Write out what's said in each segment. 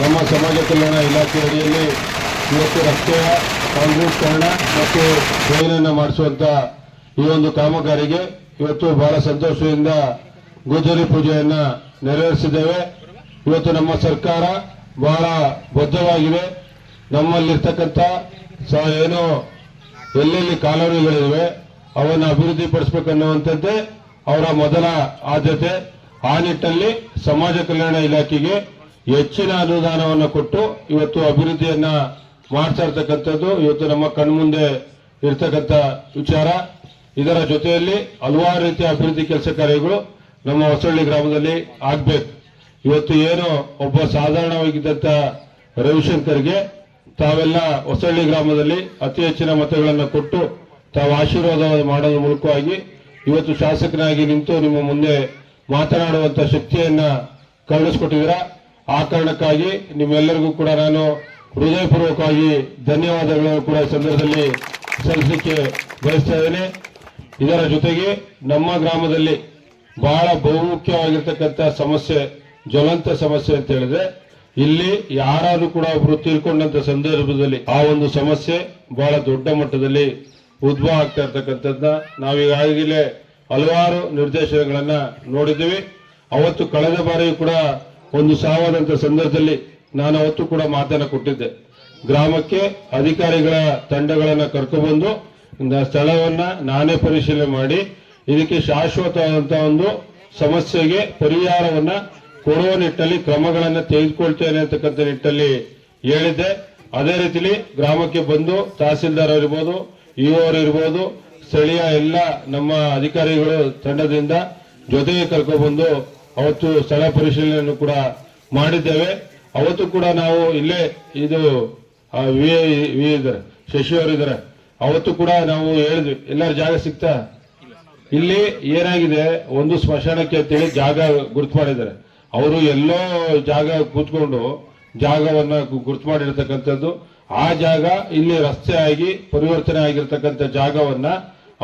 ನಮ್ಮ ಸಮಾಜ ಕಲ್ಯಾಣ ಇಲಾಖೆ ಅಡಿಯಲ್ಲಿ ಇವತ್ತು ರಸ್ತೆಯ ಕಾಂಕ್ರೀಟ್ಕರಣ ಮತ್ತು ಡ್ರೈನನ್ನು ಮಾಡಿಸುವಂತ ಈ ಒಂದು ಕಾಮಗಾರಿಗೆ ಇವತ್ತು ಬಹಳ ಸಂತೋಷದಿಂದ ಗೋಜರಿ ಪೂಜೆಯನ್ನು ನೆರವೇರಿಸಿದ್ದೇವೆ. ಇವತ್ತು ನಮ್ಮ ಸರ್ಕಾರ ಬಹಳ ಬದ್ಧವಾಗಿದೆ. ನಮ್ಮಲ್ಲಿರ್ತಕ್ಕಂಥ ಏನು ಎಲ್ಲೆಲ್ಲಿ ಕಾಲೋನಿಗಳಿವೆ, ಅವನ್ನು ಅಭಿವೃದ್ಧಿ ಪಡಿಸಬೇಕನ್ನುವಂಥದ್ದೇ ಅವರ ಮೊದಲ ಆದ್ಯತೆ. ಆ ನಿಟ್ಟಲ್ಲಿ ಸಮಾಜ ಕಲ್ಯಾಣ ಇಲಾಖೆಗೆ ಹೆಚ್ಚಿನ ಅನುದಾನವನ್ನು ಕೊಟ್ಟು ಇವತ್ತು ಅಭಿವೃದ್ಧಿಯನ್ನ ಮಾಡ್ತಾ ಇರ್ತಕ್ಕಂಥದ್ದು ಇವತ್ತು ನಮ್ಮ ಕಣ್ಮುಂದೆ ಇರ್ತಕ್ಕಂಥ ವಿಚಾರ. ಇದರ ಜೊತೆಯಲ್ಲಿ ಹಲವಾರು ರೀತಿಯ ಅಭಿವೃದ್ಧಿ ಕೆಲಸ ಕಾರ್ಯಗಳು ನಮ್ಮ ಹೊಸಳ್ಳಿ ಗ್ರಾಮದಲ್ಲಿ ಆಗ್ಬೇಕು. ಇವತ್ತು ಏನು ಒಬ್ಬ ಸಾಧಾರಣವಾಗಿದ್ದಂತ ರವಿಶಂಕರ್ಗೆ ತಾವೆಲ್ಲ ಹೊಸಳ್ಳಿ ಗ್ರಾಮದಲ್ಲಿ ಅತಿ ಹೆಚ್ಚಿನ ಮತಗಳನ್ನು ಕೊಟ್ಟು ತಾವು ಆಶೀರ್ವಾದ ಮಾಡೋದ್ರ ಮೂಲಕವಾಗಿ ಇವತ್ತು ಶಾಸಕನಾಗಿ ನಿಂತು ನಿಮ್ಮ ಮುಂದೆ ಮಾತನಾಡುವಂತ ಶಕ್ತಿಯನ್ನ ಕರುಣಿಸ್ಕೊಟ್ಟಿದ್ದೀರಾ? ಆ ಕಾರಣಕ್ಕಾಗಿ ನಿಮ್ಮೆಲ್ಲರಿಗೂ ಕೂಡ ನಾನು ಹೃದಯಪೂರ್ವಕವಾಗಿ ಧನ್ಯವಾದಗಳನ್ನು ಕೂಡ ಸಂದರ್ಭದಲ್ಲಿ ಸಲ್ಲಿಸಲಿಕ್ಕೆ ಬಯಸ್ತಾ ಇದ್ದೇನೆ. ಇದರ ಜೊತೆಗೆ ನಮ್ಮ ಗ್ರಾಮದಲ್ಲಿ ಬಹಳ ಬಹುಮುಖ್ಯವಾಗಿರ್ತಕ್ಕಂಥ ಸಮಸ್ಯೆ, ಜ್ವಲಂತ ಸಮಸ್ಯೆ ಅಂತ ಹೇಳಿದ್ರೆ, ಇಲ್ಲಿ ಯಾರಾದ್ರೂ ಕೂಡ ಒಬ್ರು ತೀರ್ಕೊಂಡಂತ ಸಂದರ್ಭದಲ್ಲಿ ಆ ಒಂದು ಸಮಸ್ಯೆ ಬಹಳ ದೊಡ್ಡ ಮಟ್ಟದಲ್ಲಿ ಉದ್ಭವ ಆಗ್ತಾ ಇರ್ತಕ್ಕಂಥದ್ದನ್ನ ನಾವೀಗಾಗಲೇ ಹಲವಾರು ನಿರ್ದೇಶನಗಳನ್ನ ನೋಡಿದ್ದೀವಿ. ಅವತ್ತು ಕಳೆದ ಬಾರಿಯೂ ಕೂಡ ಒಂದು ಸಾವಾದಂತ ಸಂದರ್ಭದಲ್ಲಿ ನಾನು ಅವತ್ತು ಕೂಡ ಮಾತನ್ನ ಕೊಟ್ಟಿದ್ದೆ. ಗ್ರಾಮಕ್ಕೆ ಅಧಿಕಾರಿಗಳ ತಂಡಗಳನ್ನ ಕರ್ಕೊಬಂದು ನ- ಸ್ಥಳವನ್ನ ನಾನೇ ಪರಿಶೀಲನೆ ಮಾಡಿ, ಇದಕ್ಕೆ ಶಾಶ್ವತವಾದಂತ ಒಂದು ಸಮಸ್ಯೆಗೆ ಪರಿಹಾರವನ್ನ ಕೊಡುವ ನಿಟ್ಟಲ್ಲಿ ಕ್ರಮಗಳನ್ನ ತೆಗೆದುಕೊಳ್ತೇನೆ ಅಂತಕ್ಕಂಥ ನಿಟ್ಟಲ್ಲಿ ಹೇಳಿದ್ದೆ. ಅದೇ ರೀತಿಲಿ ಗ್ರಾಮಕ್ಕೆ ಬಂದು ತಹಸೀಲ್ದಾರ್ ಇರ್ಬೋದು ಇಒ ಇರ್ಬೋದು, ಸ್ಥಳೀಯ ಎಲ್ಲ ನಮ್ಮ ಅಧಿಕಾರಿಗಳು ತಂಡದಿಂದ ಜೊತೆಗೆ ಕರ್ಕೊಬಂದು ಅವತ್ತು ಸ್ಥಳ ಪರಿಶೀಲನೆಯನ್ನು ಕೂಡ ಮಾಡಿದ್ದೇವೆ. ಅವತ್ತು ಕೂಡ ನಾವು ಇಲ್ಲೇ ಇದು ವಿ ವಿ ಇದ್ದಾರೆ ಶಶಿಯವರು ಇದ್ದಾರೆ. ಅವತ್ತು ಕೂಡ ನಾವು ಹೇಳಿದ್ವಿ, ಎಲ್ಲರ ಜಾಗ ಸಿಗ್ತಾ? ಇಲ್ಲಿ ಏನಾಗಿದೆ, ಒಂದು ಸ್ಮಶಾನಕ್ಕೆ ಅಂತೇಳಿ ಜಾಗ ಗುರುತು ಮಾಡಿದ್ದಾರೆ. ಅವರು ಎಲ್ಲೋ ಜಾಗ ಕೂತ್ಕೊಂಡು ಜಾಗವನ್ನ ಗುರುತು ಮಾಡಿರ್ತಕ್ಕಂಥದ್ದು, ಆ ಜಾಗ ಇಲ್ಲಿ ರಸ್ತೆ ಆಗಿ ಪರಿವರ್ತನೆ ಆಗಿರ್ತಕ್ಕಂಥ ಜಾಗವನ್ನ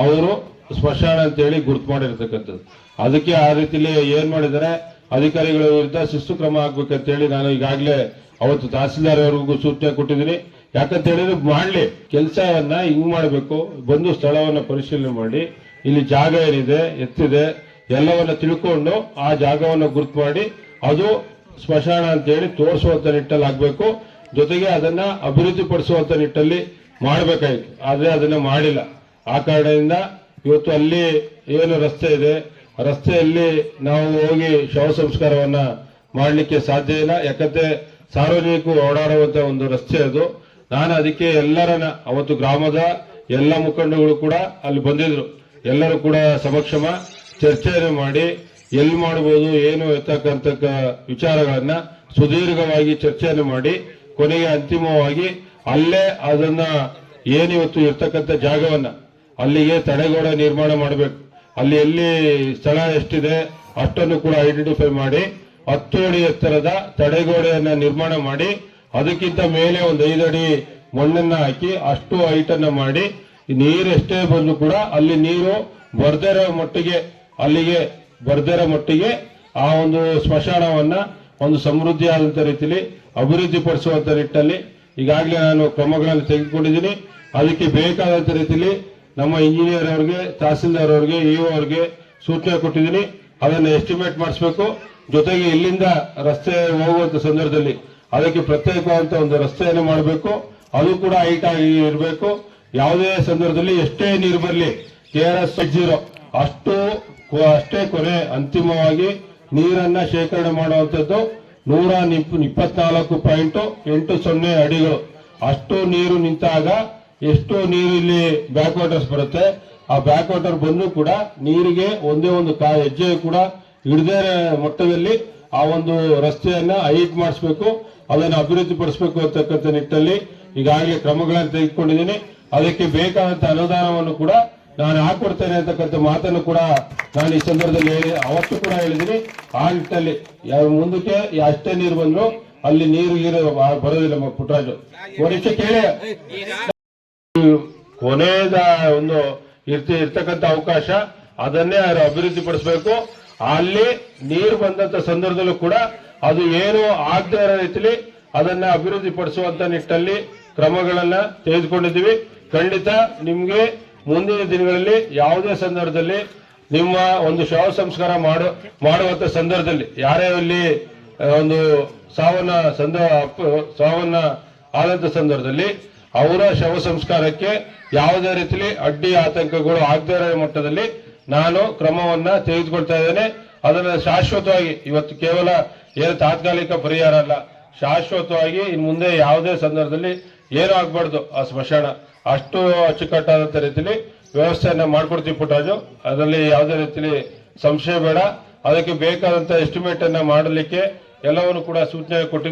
ಅವರು ಸ್ಮಶಾನ ಅಂತೇಳಿ ಗುರ್ತು ಮಾಡಿರ್ತಕ್ಕಂಥದ್ದು. ಅದಕ್ಕೆ ಆ ರೀತಿಲಿ ಏನ್ ಮಾಡಿದರೆ ಅಧಿಕಾರಿಗಳ ವಿರುದ್ಧ ಶಿಸ್ತು ಕ್ರಮ ಆಗ್ಬೇಕಂತೇಳಿ ನಾನು ಈಗಾಗಲೇ ಅವತ್ತು ತಹಸೀಲ್ದಾರ್ ಅವ್ರಿಗೂ ಸೂಚನೆ ಕೊಟ್ಟಿದ್ದೀನಿ. ಯಾಕಂತ ಹೇಳಿದ್ರೆ ಮಾಡ್ಲಿ, ಕೆಲಸವನ್ನ ಹಿಂಗ್ ಮಾಡಬೇಕು, ಬಂದು ಸ್ಥಳವನ್ನ ಪರಿಶೀಲನೆ ಮಾಡಿ, ಇಲ್ಲಿ ಜಾಗ ಏನಿದೆ, ಎತ್ತಿದೆ, ಎಲ್ಲವನ್ನ ತಿಳ್ಕೊಂಡು ಆ ಜಾಗವನ್ನು ಗುರುತು ಮಾಡಿ, ಅದು ಸ್ಮಶಾನ ಅಂತೇಳಿ ತೋರಿಸುವಂತ ನಿಟ್ಟಲ್ಲಿ ಆಗ್ಬೇಕು. ಜೊತೆಗೆ ಅದನ್ನ ಅಭಿವೃದ್ಧಿ ಪಡಿಸುವಂತ ನಿಟ್ಟಲ್ಲಿ ಮಾಡಬೇಕಾಗಿತ್ತು ಆದ್ರೆ ಅದನ್ನ ಮಾಡಿಲ್ಲ. ಆ ಕಾರಣದಿಂದ ಇವತ್ತು ಅಲ್ಲಿ ಏನು ರಸ್ತೆ ಇದೆ? ರಸ್ತೆಯಲ್ಲಿ ನಾವು ಹೋಗಿ ಶವ ಸಂಸ್ಕಾರವನ್ನ ಮಾಡಲಿಕ್ಕೆ ಸಾಧ್ಯ ಇಲ್ಲ. ಯಾಕಂದ್ರೆ ಸಾರ್ವಜನಿಕರು ಓಡಾಡುವಂತ ಒಂದು ರಸ್ತೆ ಅದು. ನಾನು ಅದಕ್ಕೆ ಎಲ್ಲರನ್ನ, ಅವತ್ತು ಗ್ರಾಮದ ಎಲ್ಲ ಮುಖಂಡಗಳು ಕೂಡ ಅಲ್ಲಿ ಬಂದಿದ್ರು. ಎಲ್ಲರೂ ಕೂಡ ಸಮಕ್ಷಮ ಚರ್ಚೆಯನ್ನು ಮಾಡಿ ಎಲ್ಲಿ ಮಾಡಬಹುದು ಏನು ಎತ್ತಕ್ಕಂತ ವಿಚಾರಗಳನ್ನ ಸುದೀರ್ಘವಾಗಿ ಚರ್ಚೆಯನ್ನು ಮಾಡಿ, ಕೊನೆಗೆ ಅಂತಿಮವಾಗಿ ಅಲ್ಲೇ ಅದನ್ನ ಏನಿವತ್ತು ಇರ್ತಕ್ಕಂಥ ಜಾಗವನ್ನ ಅಲ್ಲಿಗೆ ತಡೆಗೋಡೆ ನಿರ್ಮಾಣ ಮಾಡಬೇಕು. ಅಲ್ಲಿ ಎಲ್ಲಿ ಸ್ಥಳ ಎಷ್ಟಿದೆ, ಅಷ್ಟನ್ನು ಕೂಡ ಐಡೆಂಟಿಫೈ ಮಾಡಿ, ಹತ್ತು ಅಡಿ ಎತ್ತರದ ತಡೆಗೋಡೆಯನ್ನ ನಿರ್ಮಾಣ ಮಾಡಿ, ಅದಕ್ಕಿಂತ ಮೇಲೆ ಒಂದು ಐದು ಅಡಿ ಮಣ್ಣನ್ನ ಹಾಕಿ ಅಷ್ಟು ಹೈಟನ್ನು ಮಾಡಿ, ನೀರು ಎಷ್ಟೇ ಬಂದು ಕೂಡ ಅಲ್ಲಿ ನೀರು ಬರ್ದಿರೋ ಮಟ್ಟಿಗೆ, ಅಲ್ಲಿಗೆ ಬರ್ದಿರೋ ಮಟ್ಟಿಗೆ ಆ ಒಂದು ಸ್ಮಶಾನವನ್ನ ಒಂದು ಸಮೃದ್ಧಿಯಾದಂತ ರೀತಿಯಲ್ಲಿ ಅಭಿವೃದ್ಧಿ ಪಡಿಸುವಂತ ನಿಟ್ಟಲ್ಲಿ ಈಗಾಗಲೇ ನಾನು ಕ್ರಮಗಳನ್ನು ತೆಗೆದುಕೊಂಡಿದ್ದೀನಿ. ಅದಕ್ಕೆ ಬೇಕಾದಂತ ರೀತಿಯಲ್ಲಿ ನಮ್ಮ ಇಂಜಿನಿಯರ್ ಅವ್ರಿಗೆ, ತಹಸೀಲ್ದಾರ್ ಅವ್ರಿಗೆ ಇಒ ಅವ್ರಿಗೆ ಸೂಚನೆ ಕೊಟ್ಟಿದ್ದೀನಿ. ಅದನ್ನು ಎಸ್ಟಿಮೇಟ್ ಮಾಡಿಸ್ಬೇಕು. ಜೊತೆಗೆ ಇಲ್ಲಿಂದ ರಸ್ತೆ ಹೋಗುವಂತ ಸಂದರ್ಭದಲ್ಲಿ ಅದಕ್ಕೆ ಪ್ರತ್ಯೇಕವಾದಂಥ ಒಂದು ರಸ್ತೆಯನ್ನು ಮಾಡಬೇಕು. ಅದು ಕೂಡ ಹೈಟ್ ಆಗಿ ಇರಬೇಕು. ಯಾವುದೇ ಸಂದರ್ಭದಲ್ಲಿ ಎಷ್ಟೇ ನೀರು ಬರಲಿ ಕೆ ಆರ್ ಎಸ್ ಜೀರೋ ಅಷ್ಟು ಅಷ್ಟೇ ಕೊನೆ ಅಂತಿಮವಾಗಿ ನೀರನ್ನ ಶೇಖರಣೆ ಮಾಡುವಂತದ್ದು ನೂರ ಇಪ್ಪತ್ನಾಲ್ಕು ಪಾಯಿಂಟ್ ಎಂಟು ಸೊನ್ನೆ ಅಡಿಗಳು. ಅಷ್ಟು ನೀರು ನಿಂತಾಗ ಎಷ್ಟು ನೀರು ಇಲ್ಲಿ ಬ್ಯಾಕ್ ವಾಟರ್ಸ್ ಬರುತ್ತೆ. ಆ ಬ್ಯಾಕ್ ವಾಟರ್ ಬಂದು ಕೂಡ ನೀರಿಗೆ ಒಂದೇ ಒಂದು ಕಾ ಹೆಜ್ಜೆ ಕೂಡ ಹಿಡದೇ ಮಟ್ಟದಲ್ಲಿ ಆ ಒಂದು ರಸ್ತೆಯನ್ನ ಹೈಟ್ ಮಾಡಿಸ್ಬೇಕು, ಅದನ್ನು ಅಭಿವೃದ್ಧಿ ಪಡಿಸಬೇಕು ಅಂತಕ್ಕಂಥ ನಿಟ್ಟಲ್ಲಿ ಈಗಾಗಲೇ ಕ್ರಮಗಳನ್ನು ತೆಗೆದುಕೊಂಡಿದ್ದೀನಿ. ಅದಕ್ಕೆ ಬೇಕಾದಂತ ಅನುದಾನವನ್ನು ಕೂಡ ನಾನು ಹಾಕೊಡ್ತೇನೆ ಅಂತಕ್ಕಂಥ ಮಾತನ್ನು ಕೂಡ ನಾನು ಈ ಸಂದರ್ಭದಲ್ಲಿ ಹೇಳಿ, ಅವತ್ತು ಕೂಡ ಹೇಳಿದ್ದೀನಿ. ಆ ನಿಟ್ಟಲ್ಲಿ ಯಾವ ಮುಂದಕ್ಕೆ ಅಷ್ಟೇ ನೀರು ಬಂದ್ರು ಅಲ್ಲಿ ನೀರು ಗೀರು ಬರೋದಿಲ್ಲ ಪುಟ್ಟರಾಜು ಕೇಳಿ. ಕೊನೆಯದ ಒಂದು ಇರ್ತಿ, ಇರ್ತಕ್ಕಂಥ ಅವಕಾಶ, ಅದನ್ನೇ ಅವರು ಅಭಿವೃದ್ಧಿ ಪಡಿಸಬೇಕು. ಅಲ್ಲಿ ನೀರು ಬಂದಂತ ಸಂದರ್ಭದಲ್ಲೂ ಕೂಡ ಅದು ಏನು ಆಗದೇ ಇರೋ ರೀತಿಲಿ ಅದನ್ನ ಅಭಿವೃದ್ಧಿ ಪಡಿಸುವಂತ ನಿಟ್ಟಲ್ಲಿ ಕ್ರಮಗಳನ್ನ ತೆಗೆದುಕೊಂಡಿದ್ದೀವಿ. ಖಂಡಿತ ನಿಮ್ಗೆ ಮುಂದಿನ ದಿನಗಳಲ್ಲಿ ಯಾವುದೇ ಸಂದರ್ಭದಲ್ಲಿ ನಿಮ್ಮ ಒಂದು ಶವ ಸಂಸ್ಕಾರ ಮಾಡು, ಮಾಡುವಂತ ಸಂದರ್ಭದಲ್ಲಿ, ಯಾರೇ ಅಲ್ಲಿ ಒಂದು ಸಾವನ್ನ ಸಂದ ಸಾವನ್ನ ಆದಂತ ಸಂದರ್ಭದಲ್ಲಿ ಅವರ ಶವ ಸಂಸ್ಕಾರಕ್ಕೆ ಯಾವುದೇ ರೀತಿಯಲ್ಲಿ ಅಡ್ಡಿ ಆತಂಕಗಳು ಆಗದೇ ಇರೋ ಮಟ್ಟದಲ್ಲಿ ನಾನು ಕ್ರಮವನ್ನ ತೆಗೆದುಕೊಳ್ತಾ ಇದ್ದೇನೆ. ಅದನ್ನ ಶಾಶ್ವತವಾಗಿ ಇವತ್ತು ಕೇವಲ ಏನು ತಾತ್ಕಾಲಿಕ ಪರಿಹಾರ ಅಲ್ಲ, ಶಾಶ್ವತವಾಗಿ ಇನ್ನು ಮುಂದೆ ಯಾವುದೇ ಸಂದರ್ಭದಲ್ಲಿ ಏನೂ ಆಗ್ಬಾರ್ದು ಆ ಸ್ಮಶಾನ. ಅಷ್ಟು ಅಚ್ಚುಕಟ್ಟಾದಂಥ ರೀತಿಯಲ್ಲಿ ವ್ಯವಸ್ಥೆಯನ್ನ ಮಾಡ್ಕೊಡ್ತೀವಿ ಪುಟಾಜು ಅದರಲ್ಲಿ ಯಾವುದೇ ರೀತಿಯಲ್ಲಿ ಸಂಶಯ ಬೇಡ. ಅದಕ್ಕೆ ಬೇಕಾದಂತ ಎಸ್ಟಿಮೇಟ್ ಮಾಡಲಿಕ್ಕೆ ಎಲ್ಲವನ್ನು ಕೂಡ ಸೂಚನೆ ಕೊಟ್ಟಿದ್ದೀವಿ.